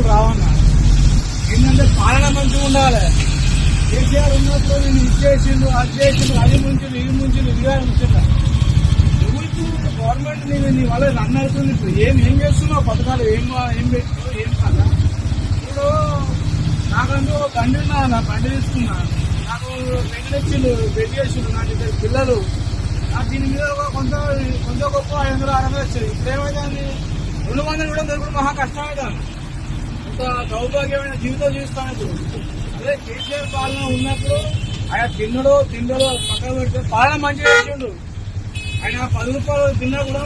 మార్పులు రావన్నా. ఏంటంటే పాలన మంచిగా ఉండాలి. కేసీఆర్ ఉన్నప్పుడు నేను ఇది చేసిండు అది చేసిండు అది ముంచిండు ఇది ముంచిండు ఇది కానీ ఎవరికి గవర్నమెంట్ నీ నీ వల్ల రన్ అవుతుంది. ఇప్పుడు ఏం ఏం చేస్తున్నావు? పథకాలు ఏం ఏం పెట్టుకో ఏం కాదా? ఇప్పుడు నాకంటూ ఒక బండి ఉన్నా నా బండి తీసుకున్నా. నాకు వెంకటేశ్వరులు పెళ్ళి చేసిండు నాకు ఇద్దరు పిల్లలు. నాకు దీని మీద కొంత కొంత గొప్ప ఐదు వందలు ఆరు వందలు ఇప్పుడు ఏమైందని రెండు వందలు కూడా దొరకడం మహా కష్టమైంది. ఇంత దౌర్భాగ్యమైన జీవితం జీవిస్తాను ఇప్పుడు అదే కేసీఆర్ పాలన ఉన్నప్పుడు ఆయన తిన్నడో తిండడో పక్కన పెడితే పాలన మంచిగా చేసిండు. ఆయన పది రూపాయలు తిన్నా కూడా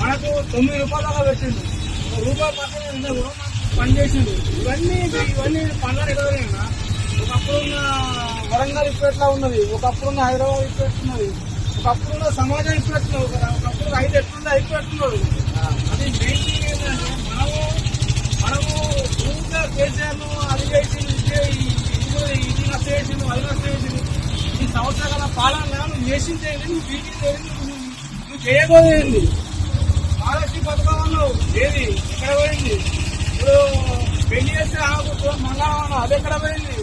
మనకు తొమ్మిది రూపాయల దాకా పెట్టిండు. ఒక రూపాయి పక్కన తిన్నా కూడా మనకు పని చేసిండు. ఇవన్నీ ఇవన్నీ పనులు ఎదురైనా ఒకప్పుడున్న వరంగల్ ఇప్పుడు ఎట్లా ఉన్నది? ఒకప్పుడున్న హైదరాబాద్ ఇప్పుడు ఎట్లున్నది ఒకప్పుడున్న సమాజం ఇప్పుడు ఎట్లున్నది ఒకప్పుడు రైతు ఎట్లుందో ఇప్పుడు ఎట్లున్నాడు అది మెయిన్ థింగ్ ఏంటంటే మనము మనము ఊరిగా కేసీఆర్ను అది చేసి ఇది చేయి, ఇది కూడా ఇది నష్టం చేసిండు అది నష్టం చేసిండు ఈ సంవత్సరాల పాలన నువ్వు చేసింది నువ్వు ఏంటి నువ్వు చేయబోయేది మహాలక్ష్మి పథకం అన్నావు ఏది ఎక్కడ పోయింది? ఇప్పుడు పెళ్ళి చేస్తే ఆకు మంగళం అన్నావు అది ఎక్కడ పోయింది?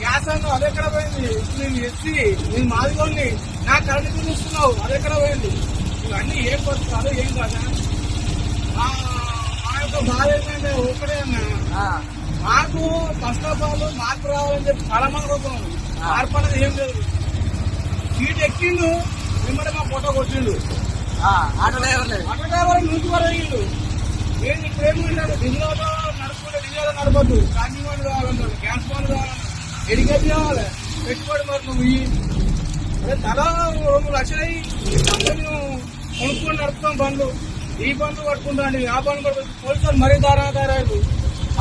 గ్యాస్ అన్నావు అది ఎక్కడ పోయింది? నేను ఎస్సీ నేను మాదిగోని నాకు కరెంట్ బిల్లు ఇస్తున్నావు అది ఎక్కడ పోయింది? ఇవన్నీ ఏం పథకాలు ఏం కాదా మా మా యొక్క బాధ ఏంటంటే ఒకటే అన్నా. మాకు ఫస్ట్ ఆఫ్ ఆల్ మార్పు రావాలని చెప్పి చాలా మంది కోరుకున్నాం మార్పు అనేది ఏం లేదు. ఎక్కిండు వెంబడి మా ఫోటో కొట్టిండు. ఆటో డ్రైవర్లు ఆటో డ్రైవర్ నుంచి అయ్యిండు నేను ఇప్పుడు డీజిల్ ఆటో నడుపుకుంటే ఆటో నడపద్దు. ఛార్జింగ్ బండ్ కావాలన్నాడు గ్యాస్ బండ్ కావాలన్నాడు ఎడిగేది కావాలి. పెట్టుబడి మరి నువ్వు. అదే తల రెండు లక్షలు అయ్యి కంపెనీ కొనుక్కొని నడుపుతాం బండ్లు. ఈ బండ్లు పట్టుకుంటాండి ఆ బండ్లు పట్టుకుంటాం పోలీసులు మరీ దారా దారాలు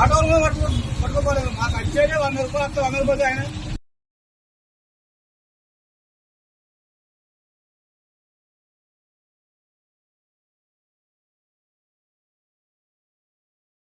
ఆటోలు కూడా పట్టుకో పట్టుకోపోలేదు మాకు వచ్చేదే వంద రూపాయలు వస్తే వంద రూపాయలు ఆయన